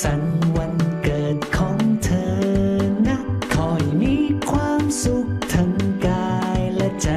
สรรวันเกิดของเธอนะ คอยมีความสุขทั้งกายและใจ